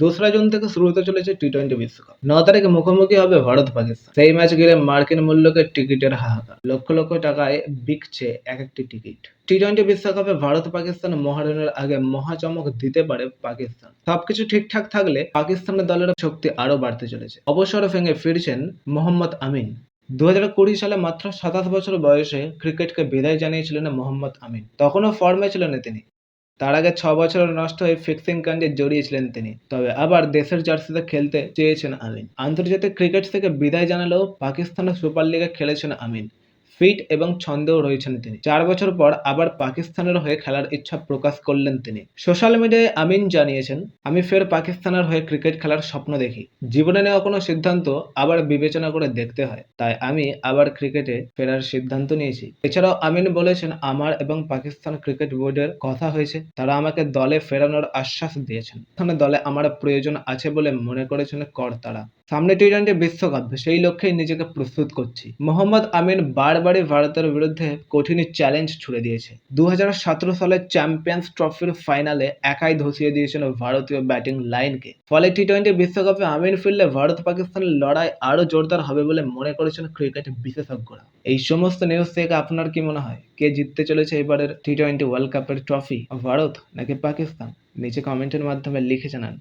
দোসরা জুন থেকে শুরু হতে চলেছে টি টোয়েন্টি বিশ্বকাপ। ন তারিখে মুখোমুখি হবে ভারত পাকিস্তান। সেই ম্যাচ ঘিরে মার্কিন মূল্যকে টিকিটের হাহাকার। লক্ষ লক্ষ টাকায় বিকছে এক একটি টিকিট। টি টোয়েন্টি বিশ্বকাপে ভারত পাকিস্তান মহারণের আগে মহাচমক দিতে পারে পাকিস্তান। সবকিছু ঠিকঠাক থাকলে পাকিস্তানের দলের শক্তি আরও বাড়তে চলেছে। অবসর ভেঙে ফিরছেন মোহাম্মদ আমিন। দু হাজার কুড়ি সালে মাত্র সাতাশ বছর বয়সে ক্রিকেটকে বিদায় জানিয়েছিলেন মোহাম্মদ আমিন। তখনও ফর্মে ছিলেন তিনি। তার আগে ছ বছর নষ্ট হয়ে ফিক্সিং কাণ্ডে জড়িয়েছিলেন তিনি। তবে আবার দেশের জার্সিতে খেলতে চেয়েছেন আমিন। আন্তর্জাতিক ক্রিকেট থেকে বিদায় জানালেও পাকিস্তানের সুপার লিগে খেলেছেন আমিন। ফিট এবং ছন্দেও রয়েছেন তিনি। চার বছর পর আবার পাকিস্তানের হয়ে খেলার ইচ্ছা প্রকাশ করলেন তিনি। সোশ্যাল মিডিয়ায় আমিন জানিয়েছেন, আমি ফের পাকিস্তানের হয়ে ক্রিকেট খেলার স্বপ্ন দেখি। জীবনে নেওয়া কোনো সিদ্ধান্ত আবার বিবেচনা করে দেখতে হয়। তাই আমি আবার ক্রিকেটে ফেরার সিদ্ধান্ত নিয়েছি। এছাড়াও আমিন বলেছেন, আমার এবং পাকিস্তান ক্রিকেট বোর্ডের কথা হয়েছে। তারা আমাকে দলে ফেরানোর আশ্বাস দিয়েছেন। দলে আমার প্রয়োজন আছে বলে মনে করেছেন কর্তারা সামনে টি টোয়েন্টি বিশ্বকাপ, সেই লক্ষ্যেই নিজেকে প্রস্তুত করছি। মোহাম্মদ আমিন বারবারই ভারতের বিরুদ্ধে কঠিন চ্যালেঞ্জ ছুড়ে দিয়েছে। দু সালের চ্যাম্পিয়ন্স ট্রফির ফাইনালে একাই ধসিয়ে দিয়েছিল ভারতীয় ব্যাটিং লাইনকে ফলে টি টোয়েন্টি বিশ্বকাপে আমিন ফিরলে ভারত পাকিস্তানের লড়াই আরও জোরদার হবে বলে মনে করেছেন ক্রিকেট বিশেষজ্ঞরা। এই সমস্ত নিউজ থেকে আপনার কি মনে হয়? কে জিততে চলেছে এবারের টি টোয়েন্টি ওয়ার্ল্ড কাপের ট্রফি ভারত নাকি পাকিস্তান? নিচে কমেন্টের মাধ্যমে লিখে জানান।